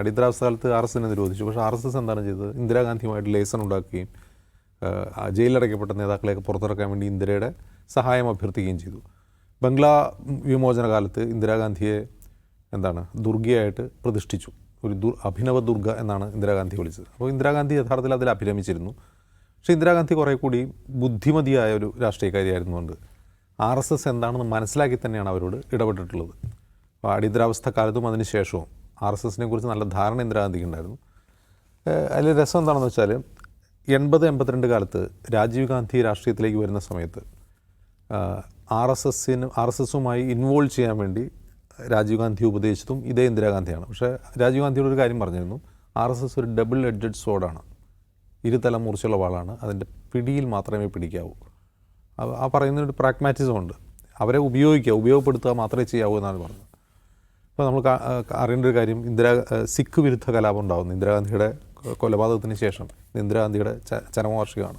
അടിയന്തരാവസ്ഥ കാലത്ത് R S എസിനെ നിരോധിച്ചു. പക്ഷേ ആർ എസ് എസ് എന്താണ് ചെയ്തത്? ഇന്ദിരാഗാന്ധിയുമായിട്ട് ലേസൺ ഉണ്ടാക്കുകയും ജയിലിലടയ്ക്കപ്പെട്ട നേതാക്കളെയൊക്കെ പുറത്തിറക്കാൻ വേണ്ടി ഇന്ദിരയുടെ സഹായം അഭ്യർത്ഥിക്കുകയും ചെയ്തു. ബംഗ്ലാ വിമോചന കാലത്ത് ഇന്ദിരാഗാന്ധിയെ എന്താണ് ദുർഗയായിട്ട് പ്രതിഷ്ഠിച്ചു. ഒരു ദുർ അഭിനവ ദുർഗ എന്നാണ് ഇന്ദിരാഗാന്ധി വിളിച്ചത്. അപ്പോൾ ഇന്ദിരാഗാന്ധി യഥാർത്ഥത്തിൽ അതിൽ അഭിരമിച്ചിരുന്നു പക്ഷേ ഇന്ദിരാഗാന്ധി കുറേ കൂടി ബുദ്ധിമതിയായ ഒരു രാഷ്ട്രീയക്കാരിയായിരുന്നു കൊണ്ട് ആർ എസ് എസ് എന്താണെന്ന് മനസ്സിലാക്കി തന്നെയാണ് അവരോട് ഇടപെട്ടിട്ടുള്ളത്. അപ്പോൾ അടിയന്തരാവസ്ഥ കാലത്തും അതിന് ശേഷവും ആർ എസ് എസിനെ കുറിച്ച് നല്ല ധാരണ ഇന്ദിരാഗാന്ധിക്ക് ഉണ്ടായിരുന്നു. അതിൽ രസം എന്താണെന്ന് വെച്ചാൽ എൺപത് എൺപത്തിരണ്ട് കാലത്ത് രാജീവ് ഗാന്ധി രാഷ്ട്രീയത്തിലേക്ക് വരുന്ന സമയത്ത് ആർ എസ് എസിന് ആർ എസ് എസുമായി ഇൻവോൾവ് ചെയ്യാൻ വേണ്ടി രാജീവ് ഗാന്ധി ഉപദേശിച്ചതും ഇതേ ഇന്ദിരാഗാന്ധിയാണ് പക്ഷേ രാജീവ് ഗാന്ധിയോട് ഒരു കാര്യം പറഞ്ഞിരുന്നു. ആർ എസ് എസ് ഒരു ഡബിൾ എഡ്ജഡ് സോഡാണ് ഇരുതല മൂർച്ചയുള്ള വാളാണ്. അതിന്റെ പിടിയിൽ മാത്രമേ പിടിക്കാവൂ. ആ- ആ പറയുന്ന ഒരു പ്രാഗ്മാറ്റിസം ഉണ്ട്. അവരെ ഉപയോഗിക്കുക ഉപയോഗപ്പെടുത്തുക മാത്രമേ ചെയ്യാവൂ എന്നാണ് പറഞ്ഞത്. ഇപ്പോൾ നമ്മൾ അറിയേണ്ട ഒരു കാര്യം ഇന്ദിരാ സിഖ് വിരുദ്ധ കലാപം ഉണ്ടാകുന്നു ഇന്ദിരാഗാന്ധിയുടെ കൊലപാതകത്തിന് ശേഷം ഇന്ദിരാഗാന്ധിയുടെ ചരമവാർഷികമാണ്.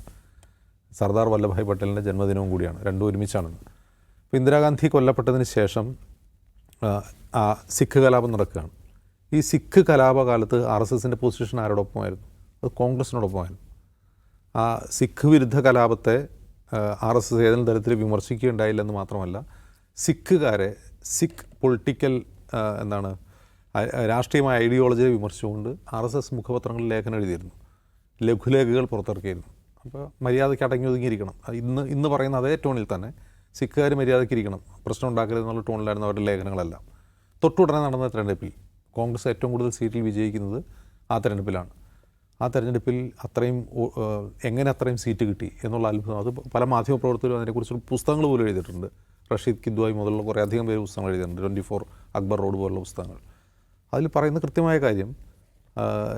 സർദാർ വല്ലഭായ് പട്ടേലിന്റെ ജന്മദിനവും കൂടിയാണ്. രണ്ടും ഒരുമിച്ചാണ് അപ്പോൾ ഇന്ദിരാഗാന്ധി കൊല്ലപ്പെട്ടതിന് ശേഷം ആ സിഖ് കലാപം നടക്കുകയാണ്. ഈ സിഖ് കലാപകാലത്ത് ആർ എസ് എസിന്റെ പൊസിഷൻ ആരോടൊപ്പമായിരുന്നു? അത് കോൺഗ്രസിനോടൊപ്പമായിരുന്നു. ആ സിഖ് വിരുദ്ധ കലാപത്തെ ആർ എസ് എസ് ഏതെങ്കിലും തരത്തിൽ വിമർശിക്കുകയുണ്ടായില്ലെന്ന് മാത്രമല്ല സിഖുകാരെ സിഖ് പൊളിറ്റിക്കൽ എന്താണ് രാഷ്ട്രീയമായ ഐഡിയോളജിയെ വിമർശിച്ചുകൊണ്ട് ആർ എസ് എസ് മുഖപത്രങ്ങളിൽ ലേഖനം എഴുതിയിരുന്നു. ലഘുലേഖകൾ പുറത്തിറക്കിയിരുന്നു. അപ്പോൾ മര്യാദയ്ക്ക് അടങ്ങി ഒതുങ്ങിയിരിക്കണം. ഇന്ന് ഇന്ന് പറയുന്ന അതേ ടോണിൽ തന്നെ സിഖുകാർ മര്യാദയ്ക്ക് ഇരിക്കണം. പ്രശ്നം ഉണ്ടാക്കരുത് എന്നുള്ള ടോണിലായിരുന്നു അവരുടെ ലേഖനങ്ങളെല്ലാം. തൊട്ടുടനെ നടന്ന തെരഞ്ഞെടുപ്പിൽ കോൺഗ്രസ് ഏറ്റവും കൂടുതൽ സീറ്റിൽ വിജയിക്കുന്നത് ആ തെരഞ്ഞെടുപ്പിലാണ്. ആ തെരഞ്ഞെടുപ്പിൽ അത്രയും എങ്ങനെ അത്രയും സീറ്റ് കിട്ടി എന്നുള്ള അത്ഭുതം. അത് പല മാധ്യമപ്രവർത്തകരും അതിനെക്കുറിച്ചുള്ള പുസ്തകങ്ങൾ പോലും എഴുതിയിട്ടുണ്ട്. റഷീദ് കിദ്വായി മുതലുള്ള കുറേ അധികം പേര് പുസ്തകങ്ങൾ എഴുതിയിട്ടുണ്ട്. ട്വന്റി ഫോർ അക്ബർ റോഡ് പോലുള്ള പുസ്തകങ്ങൾ. അതിൽ പറയുന്ന കൃത്യമായ കാര്യം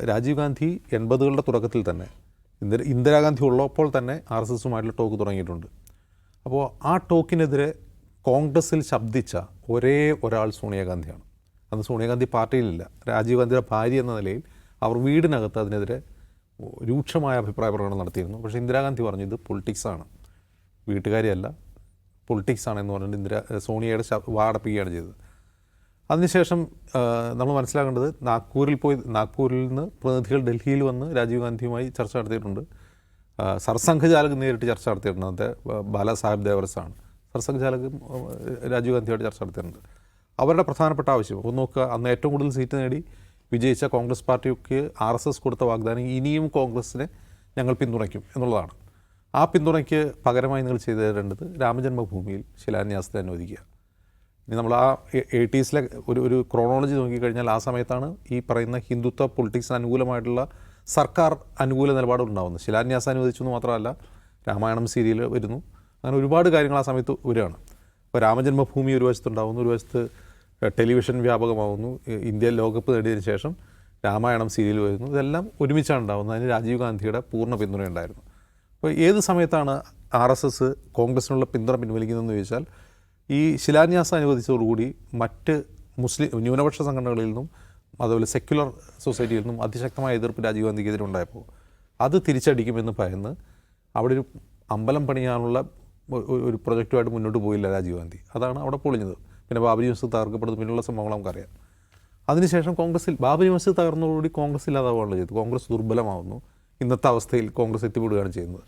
രാജീവ് ഗാന്ധി എൺപതുകളുടെ തുടക്കത്തിൽ തന്നെ ഇന്ദിര ഇന്ദിരാഗാന്ധി ഉള്ളപ്പോൾ തന്നെ ആർ എസ് എസുമായിട്ടുള്ള ടോക്ക് തുടങ്ങിയിട്ടുണ്ട്. അപ്പോൾ ആ ടോക്കിനെതിരെ കോൺഗ്രസ്സിൽ ശബ്ദിച്ച ഒരേ ഒരാൾ സോണിയാഗാന്ധിയാണ്. അന്ന് സോണിയാഗാന്ധി പാർട്ടിയിലില്ല. രാജീവ് ഗാന്ധിയുടെ ഭാര്യ എന്ന നിലയിൽ അവർ വീടിനകത്ത് അതിനെതിരെ രൂക്ഷമായ അഭിപ്രായ പ്രകടനം നടത്തിയിരുന്നു. പക്ഷേ ഇന്ദിരാഗാന്ധി പറഞ്ഞു ഇത് പൊളിറ്റിക്സാണ്. വീട്ടുകാരിയല്ല. പൊളിറ്റിക്സാണ് ആണെന്ന് പറഞ്ഞിട്ട് ഇന്ദിര സോണിയയുടെ വാടപ്പിക്കുകയാണ് ചെയ്തത്. അതിനുശേഷം നമ്മൾ മനസ്സിലാക്കേണ്ടത് നാഗ്പൂരിൽ പോയി നാഗ്പൂരിൽ നിന്ന് പ്രതിനിധികൾ ഡൽഹിയിൽ വന്ന് രാജീവ് ഗാന്ധിയുമായി ചർച്ച നടത്തിയിട്ടുണ്ട്. സർസംഘചാലക് നേരിട്ട് ചർച്ച നടത്തിയിട്ടുണ്ട്. അന്നത്തെ ബ- ബാലാസാഹിബ് ദേവറസാണ് സർസംഘചാലകും രാജീവ് ഗാന്ധിയോട് ചർച്ച നടത്തിയിട്ടുണ്ട്. അവരുടെ പ്രധാനപ്പെട്ട ആവശ്യം ഒന്ന് നോക്കുക അന്ന് ഏറ്റവും കൂടുതൽ സീറ്റ് നേടി വിജയിച്ച കോൺഗ്രസ് പാർട്ടിക്ക് ആർ എസ് എസ് കൊടുത്ത വാഗ്ദാനം ഇനിയും കോൺഗ്രസിനെ ഞങ്ങൾ പിന്തുണയ്ക്കും എന്നുള്ളതാണ്. ആ പിന്തുണയ്ക്ക് പകരമായി നിങ്ങൾ ചെയ്തു തരേണ്ടത് രാമജന്മഭൂമിയിൽ ശിലാന്യാസത്തെ അനുവദിക്കുക. ഇനി നമ്മൾ ആ എയ്റ്റീസിലെ ഒരു ഒരു ക്രോണോളജി നോക്കിക്കഴിഞ്ഞാൽ ആ സമയത്താണ് ഈ പറയുന്ന ഹിന്ദുത്വ പൊളിറ്റിക്സിന് അനുകൂലമായിട്ടുള്ള സർക്കാർ അനുകൂല നിലപാടുണ്ടാകുന്നത് ശിലാന്യാസം അനുവദിച്ചു എന്ന് മാത്രമല്ല രാമായണം സീരിയൽ വരുന്നു. അങ്ങനെ ഒരുപാട് കാര്യങ്ങൾ ആ സമയത്ത് വരികയാണ്. ഇപ്പോൾ രാമജന്മഭൂമി ഒരു വശത്തുണ്ടാകുന്നു ഒരു വശത്ത് ടെലിവിഷൻ വ്യാപകമാകുന്നു ഇന്ത്യ ലോകകപ്പ് നേടിയതിന് ശേഷം രാമായണം സീരിയൽ വരുന്നു. ഇതെല്ലാം ഒരുമിച്ചാണ് ഉണ്ടാകുന്നത് അതിന് രാജീവ് ഗാന്ധിയുടെ പൂർണ പിന്തുണയുണ്ടായിരുന്നു. അപ്പോൾ ഏത് സമയത്താണ് ആർ എസ് എസ് കോൺഗ്രസിനുള്ള പിന്തുണ പിൻവലിക്കുന്നതെന്ന് ചോദിച്ചാൽ ഈ ശിലാന്യാസം അനുവദിച്ചതോടുകൂടി മറ്റ് മുസ്ലിം ന്യൂനപക്ഷ സംഘടനകളിൽ നിന്നും അതുപോലെ സെക്യുലർ സൊസൈറ്റിയിൽ നിന്നും അതിശക്തമായ എതിർപ്പ് രാജീവ് ഗാന്ധിക്കെതിരെ ഉണ്ടായപ്പോൾ അത് തിരിച്ചടിക്കുമെന്ന് ഭയന്ന് അവിടെ ഒരു അമ്പലം പണിയാനുള്ള ഒരു പ്രൊജക്റ്റുമായിട്ട് മുന്നോട്ട് പോയില്ല രാജീവ് ഗാന്ധി. അതാണ് അവിടെ പൊളിഞ്ഞത്. പിന്നെ ബാബരി മസ്ജിദ് തകർക്കപ്പെടുന്നത് പിന്നെയുള്ള സംഭവങ്ങൾ നമുക്കറിയാം. അതിനുശേഷം കോൺഗ്രസിൽ ബാബരി മസ്ജിദ് തകർന്നതോടുകൂടി കോൺഗ്രസ് ഇല്ലാതാവുകയാണ് ചെയ്തത് കോൺഗ്രസ് ദുർബലമാവുന്നു. ഇന്നത്തെ അവസ്ഥയിൽ കോൺഗ്രസ് എത്തിപ്പെടുകയാണ് ചെയ്യുന്നത്.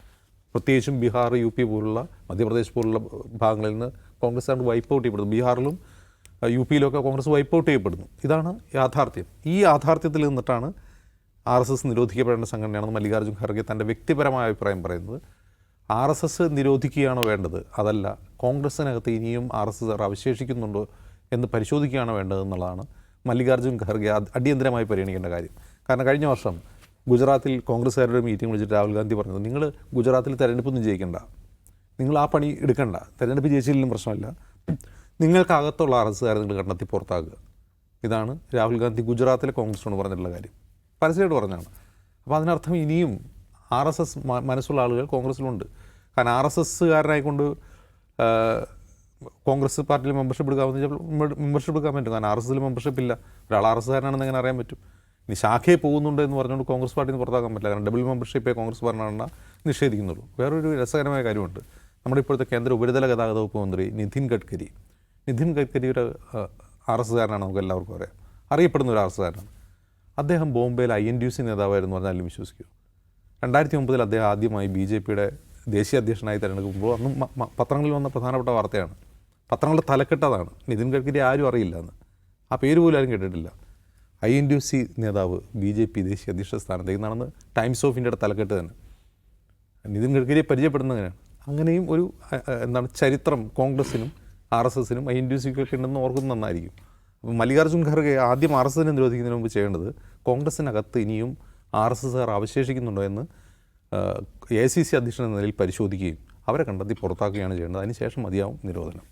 പ്രത്യേകിച്ചും ബീഹാർ യു പി പോലുള്ള മധ്യപ്രദേശ് പോലുള്ള ഭാഗങ്ങളിൽ നിന്ന് കോൺഗ്രസ് ആണ് വൈപ്പ് ഔട്ട് ചെയ്യപ്പെടുന്നു. ബീഹാറിലും യു പിയിലൊക്കെ കോൺഗ്രസ് വൈപ്പ് ഔട്ട് ചെയ്യപ്പെടുന്നു. ഇതാണ് യാഥാർത്ഥ്യം. ഈ യാഥാർത്ഥ്യത്തിൽ നിന്നിട്ടാണ് ആർ എസ് എസ് നിരോധിക്കപ്പെടേണ്ട സംഘടനയാണെന്ന് മല്ലികാർജുൻ ഖർഗെ തന്റെ വ്യക്തിപരമായ അഭിപ്രായം പറയുന്നത്. ആർ എസ് എസ് നിരോധിക്കുകയാണോ വേണ്ടത്? അതല്ല കോൺഗ്രസ്സിനകത്ത് ഇനിയും ആർ എസ് എസ് അവശേഷിക്കുന്നുണ്ടോ എന്ന് പരിശോധിക്കുകയാണ് വേണ്ടത് എന്നുള്ളതാണ് മല്ലികാർജുൻ ഖർഗെ അടിയന്തരമായി പരിഗണിക്കേണ്ട കാര്യം. കാരണം കഴിഞ്ഞ വർഷം ഗുജറാത്തിൽ കോൺഗ്രസ്സുകാരുടെ മീറ്റിംഗ് വിളിച്ചിട്ട് രാഹുൽ ഗാന്ധി പറഞ്ഞത്. നിങ്ങൾ ഗുജറാത്തിൽ തെരഞ്ഞെടുപ്പൊന്നും ജയിക്കണ്ട. നിങ്ങൾ ആ പണി എടുക്കണ്ട. തെരഞ്ഞെടുപ്പ് ജയിച്ചില്ലെങ്കിലും പ്രശ്നമില്ല. നിങ്ങൾക്കകത്തുള്ള ആർ എസ് കാരെ നിങ്ങൾ കണ്ടെത്തി പുറത്താക്കുക. ഇതാണ് രാഹുൽ ഗാന്ധി ഗുജറാത്തിലെ കോൺഗ്രസിനോട് പറഞ്ഞിട്ടുള്ള കാര്യം. പരസ്യമായിട്ട് പറഞ്ഞാണ് അപ്പോൾ അതിനർത്ഥം ഇനിയും ആർ എസ് എസ് മനസ്സുള്ള ആളുകൾ കോൺഗ്രസ്സിലുണ്ട്. കാരണം ആർ എസ് എസ്സുകാരനായിക്കൊണ്ട് കോൺഗ്രസ് പാർട്ടിയിൽ മെമ്പർഷിപ്പ് എടുക്കാമെന്ന് വെച്ചാൽ മെമ്പർഷിപ്പ് എടുക്കാൻ പറ്റും. കാരണം ആർ എസ് എസിൽ മെമ്പർഷിപ്പ് ഇല്ല ഒരാൾ ആർ എസ് കാരനാണെന്ന് എങ്ങനെ അറിയാൻ പറ്റും? ഇനി ശാഖയെ പോകുന്നുണ്ട് എന്ന് പറഞ്ഞുകൊണ്ട് കോൺഗ്രസ് പാർട്ടിയിൽ നിന്ന് പുറത്താക്കാൻ പറ്റില്ല. കാരണം ഡബിൾ മെമ്പർഷിപ്പേ കോൺഗ്രസ് ഭരണഘടന നിഷേധിക്കുന്നുള്ളൂ. വേറൊരു രസകരമായ കാര്യമുണ്ട്. നമ്മുടെ ഇപ്പോഴത്തെ കേന്ദ്ര ഉപരിതല ഗതാഗത വകുപ്പ് മന്ത്രി നിതിൻ ഗഡ്കരി. നിതിൻ ഗഡ്കരി ഒരു ആർ എസ് കാരനാണ് നമുക്ക് എല്ലാവർക്കും അറിയാം. അറിയപ്പെടുന്ന ഒരു ആർ എസ് കാരനാണ് അദ്ദേഹം ബോംബെയിൽ ഐ എൻ ഡി സി നേതാവായിരുന്നു പറഞ്ഞാലും വിശ്വസിക്കൂ രണ്ടായിരത്തി ഒമ്പതിൽ അദ്ദേഹം ആദ്യമായി ബി ജെ പിയുടെ ദേശീയ അധ്യക്ഷനായി തിരഞ്ഞെടുക്കുമ്പോൾ അന്നും പത്രങ്ങളിൽ വന്ന പ്രധാനപ്പെട്ട വാർത്തയാണ്. പത്രങ്ങളുടെ തലക്കെട്ടതാണ്. നിതിൻ ഗഡ്കരി ആരും അറിയില്ല എന്ന് ആ പേര് പോലും ആരും കേട്ടിട്ടില്ല. ഐ എൻ ഡി സി നേതാവ് ബി ജെ പി ദേശീയ അധ്യക്ഷ സ്ഥാനത്തേക്ക് നടന്ന് ടൈംസ് ഓഫ് ഇന്ത്യയുടെ തലക്കെട്ട് തന്നെ. നിതിൻ ഗഡ്കരിയെ പരിചയപ്പെടുന്നതിനാണ് അങ്ങനെയും ഒരു എന്താണ് ചരിത്രം കോൺഗ്രസിനും ആർ എസ് എസിനും ഐ എൻ ഡി സിക്കൊക്കെ ഉണ്ടെന്ന് ഓർക്കുന്നത് നന്നായിരിക്കും. മല്ലികാർജുൻ ഖർഗെ ആദ്യം ആർ എസ് എസിനെ നിരോധിക്കുന്നതിന് മുമ്പ് ചെയ്യേണ്ടത് കോൺഗ്രസിനകത്ത് ഇനിയും ആർ എസ് എസ്സുകാർ അവശേഷിക്കുന്നുണ്ടോ എന്ന് എ സി സി അധ്യക്ഷൻ എന്ന നിലയിൽ പരിശോധിക്കുകയും അവരെ കണ്ടെത്തി പുറത്താക്കുകയാണ് ചെയ്യേണ്ടത്. അതിനുശേഷം മതിയാവും നിരോധനം.